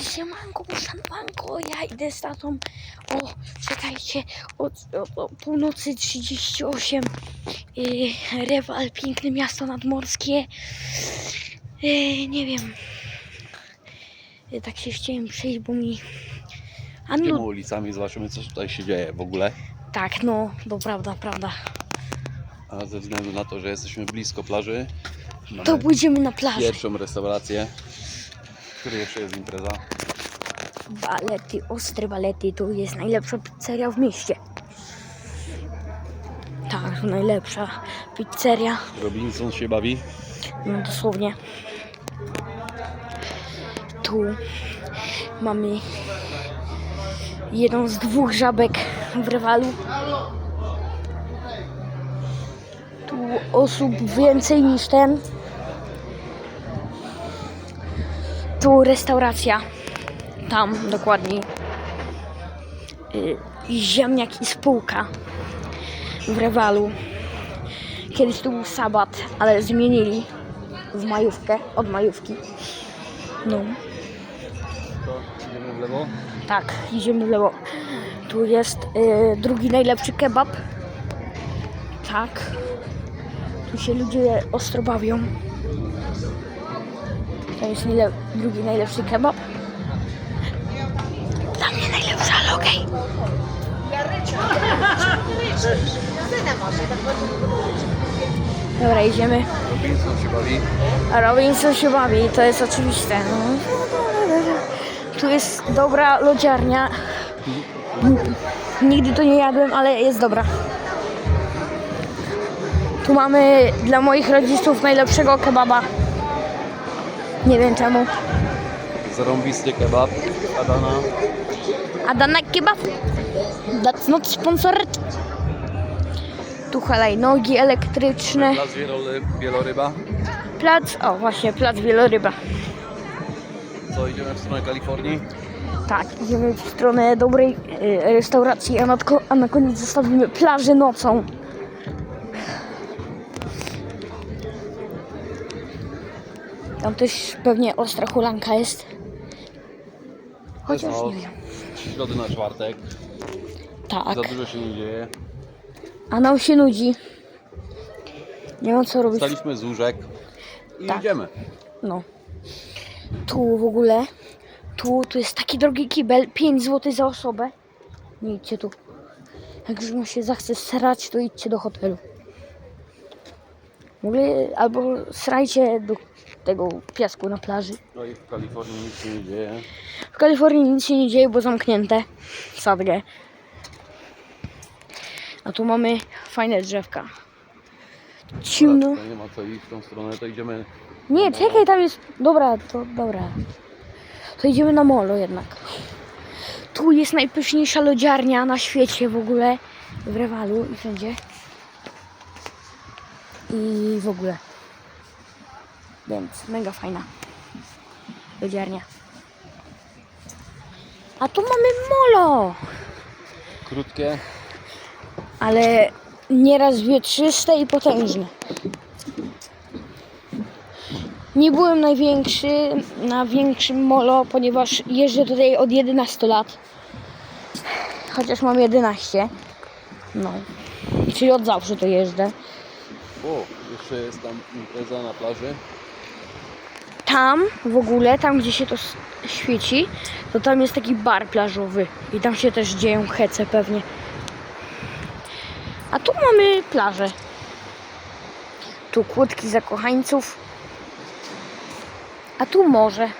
Siemanko, szanowanko, ja idę z tatą. O, czekajcie, od, od północy 38. Yy, Rewal, piękne miasto nadmorskie. Yy, nie wiem. Yy, tak się chciałem przejść, bo mi... A Tymi ulicami zobaczymy co tutaj się dzieje w ogóle. tak, no, to prawda, prawda. A ze względu na to, że jesteśmy blisko plaży, To pójdziemy na plażę. pierwszą restaurację, w której jeszcze jest impreza. Balety, ostre balety, to jest najlepsza pizzeria w mieście. Tak, najlepsza pizzeria. Robinson się bawi. No dosłownie. Tu mamy jedną z dwóch żabek w rywalu. Tu osób więcej niż ten. Tu restauracja. Tam dokładniej. Y, ziemniak i spółka w rywalu. Kiedyś tu był sabat, ale zmienili w majówkę, od majówki. No, idziemy w lewo. tak, idziemy w lewo. Tu jest y, drugi najlepszy kebab. Tak. Tu się ludzie ostro bawią. To jest najle- drugi najlepszy kebab. Dla mnie najlepszy, ale okej. Dobra, idziemy. Robinson się bawi. A Robinson się bawi, to jest oczywiste. No. Tu jest dobra lodziarnia. Nigdy to nie jadłem, ale jest dobra. Tu mamy dla moich rodziców najlepszego kebaba. Nie wiem czemu. Zarąbisty kebab. Adana. Adana kebab. That's not sponsored. Tu hulajnogi elektryczne. Plac Wielory- Wieloryba. Plac, o właśnie, plac Wieloryba. Co, idziemy w stronę Kalifornii? Tak, idziemy w stronę dobrej y, restauracji, a na, a na koniec zostawimy plażę nocą. Tam też pewnie ostra hulanka jest. Chociaż nie wiem. Środy na czwartek. Tak, Za dużo się nie dzieje. a nam się nudzi. Nie ma co robić. Staliśmy z łóżek i Tak. idziemy. No. Tu w ogóle, tu, tu jest taki drogi kibel, 5 zł za osobę. Nie idźcie tu. Jak już mu się zachce srać, to idźcie do hotelu. W ogóle, albo srajcie do tego piasku na plaży. No i w Kalifornii nic się nie dzieje. W Kalifornii nic się nie dzieje, bo zamknięte. Sadgę. A tu mamy fajne drzewka. Ciemno. Dobra, nie ma co iść w tą stronę, to idziemy. Nie, czekaj, tam jest. Dobra, to dobra. To idziemy na molo jednak. Tu jest najpyszniejsza lodziarnia na świecie w ogóle. W Rewalu i wszędzie. I w ogóle. Więc mega fajna lodziarnia. A tu mamy molo. Krótkie. ale nieraz wietrzyste i potężne. Nie byłem największy na większym molo, ponieważ jeżdżę tutaj od 11 lat. Chociaż mam 11. No. Czyli od zawsze to jeżdżę. O, jeszcze jest tam impreza na plaży. Tam w ogóle, tam gdzie się to świeci, to tam jest taki bar plażowy. I tam się też dzieją hece pewnie. A tu mamy plażę. Tu kłódki zakochańców. A tu morze.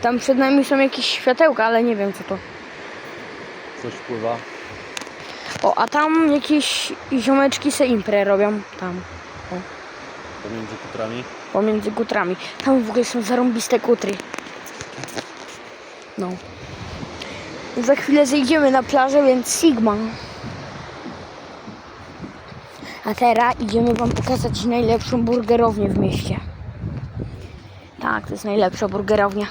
Tam przed nami są jakieś światełka, ale nie wiem co to. Coś wpływa. O, a tam jakieś ziomeczki se imprę robią. Tam. pomiędzy kutrami. pomiędzy kutrami. Tam w ogóle są zarąbiste kutry. No. Za chwilę zejdziemy na plażę, więc Sigma. A teraz idziemy Wam pokazać najlepszą burgerownię w mieście. Tak, to jest najlepsza burgerownia.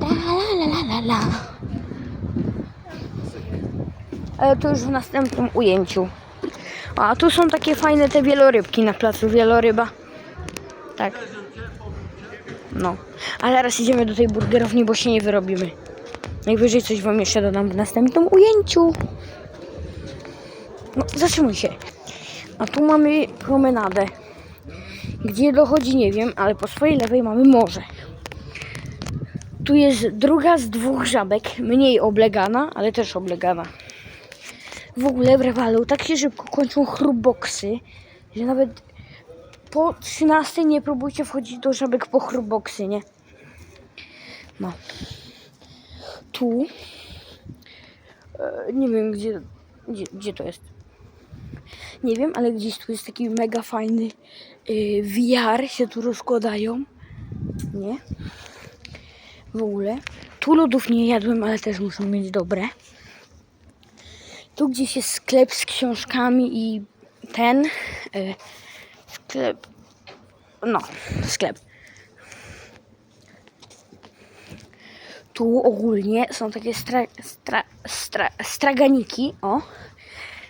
La, la, la, la, la, la. Ale to już w następnym ujęciu. A tu są takie fajne te wielorybki na placu wieloryba. Tak. No. A teraz idziemy do tej burgerowni, bo się nie wyrobimy. Najwyżej coś wam jeszcze dodam w następnym ujęciu. No, zatrzymuj się. A tu mamy promenadę. Gdzie dochodzi, nie wiem, ale po swojej lewej mamy morze. Tu jest druga z dwóch żabek, mniej oblegana, ale też oblegana. W ogóle w Rewalu tak się szybko kończą chrupboksy, że nawet po 13 nie próbujcie wchodzić do żabek po chrupboksy, nie? No. Tu e, nie wiem gdzie, gdzie, gdzie to jest. Nie wiem, ale gdzieś tu jest taki mega fajny y, VR się tu rozkładają. Nie? W ogóle. Tu lodów nie jadłem, ale też muszą mieć dobre. Tu gdzieś jest sklep z książkami i ten y, sklep. No, sklep. Tu ogólnie są takie stra, stra, stra, straganiki, o,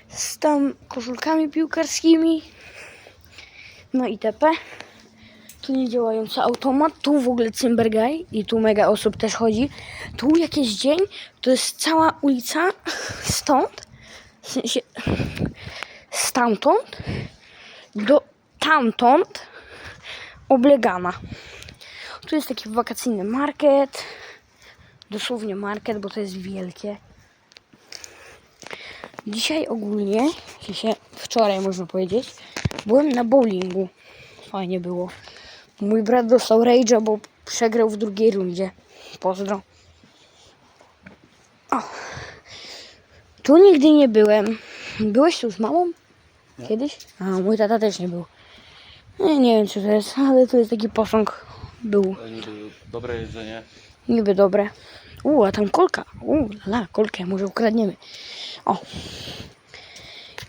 z tam koszulkami piłkarskimi, no i tp. Tu nie działający automat, tu w ogóle Cymbergaj i tu mega osób też chodzi. Tu jakiś dzień, to jest cała ulica stąd, w sensie stamtąd do tamtąd oblegana. Tu jest taki wakacyjny market, dosłownie market, bo to jest wielkie. Dzisiaj ogólnie, sensie wczoraj można powiedzieć, byłem na bowlingu. Fajnie było. Mój brat dostał rage'a, bo przegrał w drugiej rundzie. Pozdro. O. Tu nigdy nie byłem. Byłeś tu z mamą? Kiedyś? A, mój tata też nie był. Nie, nie wiem co to jest, ale tu jest taki posąg. Był To niby dobre jedzenie. niby dobre. U, a tam kolka. U, la, kolkę może ukradniemy. O.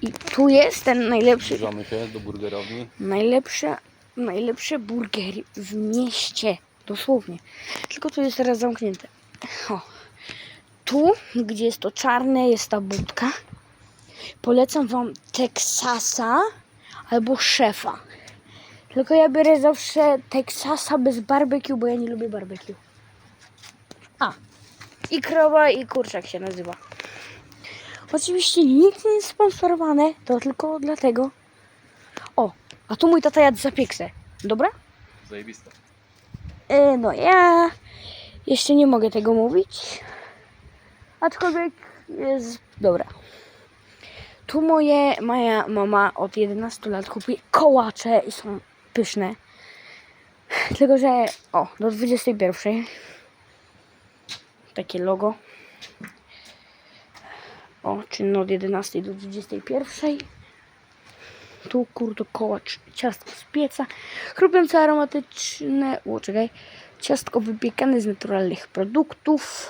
I tu jest ten najlepszy Zbliżamy się do burgerowni. Najlepsze, najlepsze burgery w mieście. Dosłownie. Tylko tu jest teraz zamknięte. O. Tu, gdzie jest to czarne, jest ta budka. Polecam wam Teksasa albo szefa. Tylko ja biorę zawsze Teksasa bez barbecue, bo ja nie lubię barbecue. A. I krowa i kurczak się nazywa. Oczywiście nic nie jest sponsorowane, to tylko dlatego, o, a tu mój tata jadł zapieksę. Dobra? Zajebiste. E, no ja jeszcze nie mogę tego mówić. Aczkolwiek jest dobra. Tu moje, moja mama od 11 lat kupi kołacze i są pyszne. Tylko, że o, do 21. Takie logo. O, czynno od 11 do 21 tu kurde kołacz ciasto z pieca, chrupiące aromatyczne, o czekaj, ciastko wypiekane z naturalnych produktów,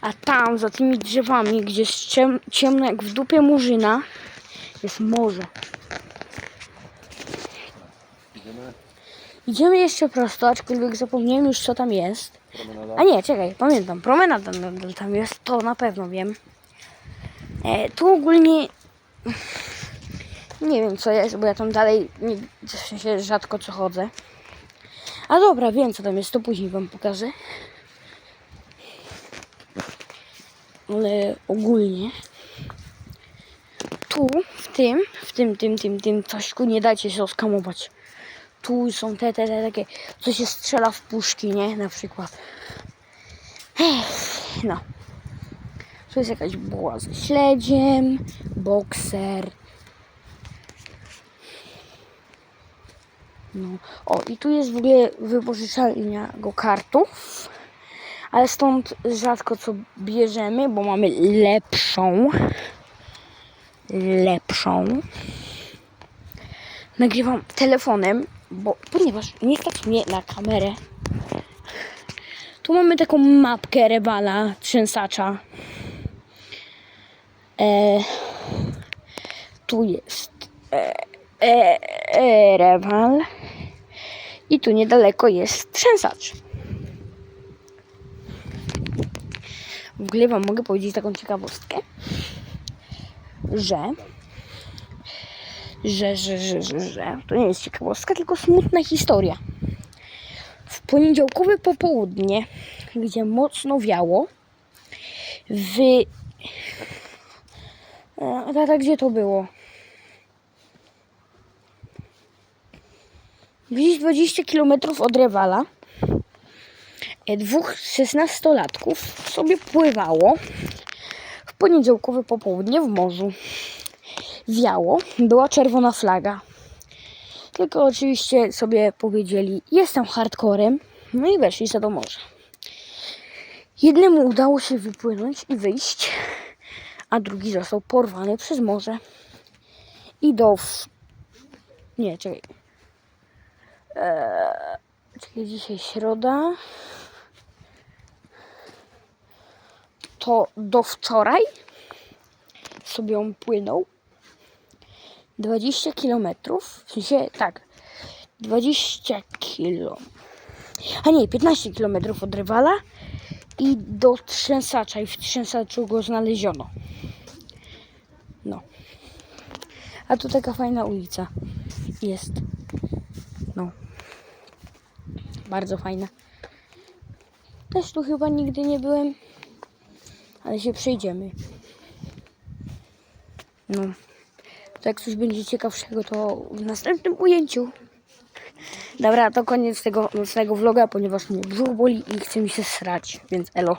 a tam za tymi drzewami, gdzie jest ciem, ciemno jak w dupie murzyna, jest morze. Idziemy. Idziemy jeszcze prosto, aczkolwiek zapomniałem już co tam jest. Promenada. A nie, czekaj, pamiętam, promenada tam jest, to na pewno wiem. E, tu ogólnie nie wiem co jest, bo ja tam dalej nie, w sensie rzadko co chodzę. A dobra, wiem co tam jest, to później wam pokażę. Ale ogólnie tu, w tym, w tym, tym, tym, tym cośku nie dajcie się oskamować. Tu są te, te, te takie, co się strzela w puszki, nie? Na przykład. Ech, no. Tu jest jakaś buła ze śledziem, bokser. No. O, i tu jest w ogóle wypożyczalnia go kartów. Ale stąd rzadko co bierzemy, bo mamy lepszą. Lepszą. Nagrywam telefonem, bo ponieważ nie stać mnie na kamerę. Tu mamy taką mapkę Rewala, trzęsacza. E, tu jest e, e, e. I tu niedaleko jest trzęsacz. W ogóle wam mogę powiedzieć taką ciekawostkę, że że, że, że, że, że to nie jest ciekawostka, tylko smutna historia. W poniedziałkowe popołudnie, gdzie mocno wiało, w... E, Tata, gdzie to było? Gdzieś 20 km od Rewala dwóch szesnastolatków sobie pływało w poniedziałkowe popołudnie w morzu. Wiało, była czerwona flaga. Tylko oczywiście sobie powiedzieli, jestem hardcorem, no i weszli za do morza. Jednemu udało się wypłynąć i wyjść, a drugi został porwany przez morze. I do... Nie, czekaj. Eee, czekaj, dzisiaj środa. To do wczoraj sobie on płynął 20 kilometrów, w sensie tak, 20 kilo, a nie, 15 kilometrów od rywala i do Trzęsacza i w Trzęsaczu go znaleziono. No. A tu taka fajna ulica jest. No. Bardzo fajna. Też tu chyba nigdy nie byłem, ale się przejdziemy. No. To jak coś będzie ciekawszego, to w następnym ujęciu. Dobra, to koniec tego nocnego vloga, ponieważ mnie brzuch boli i chce mi się srać, więc elo.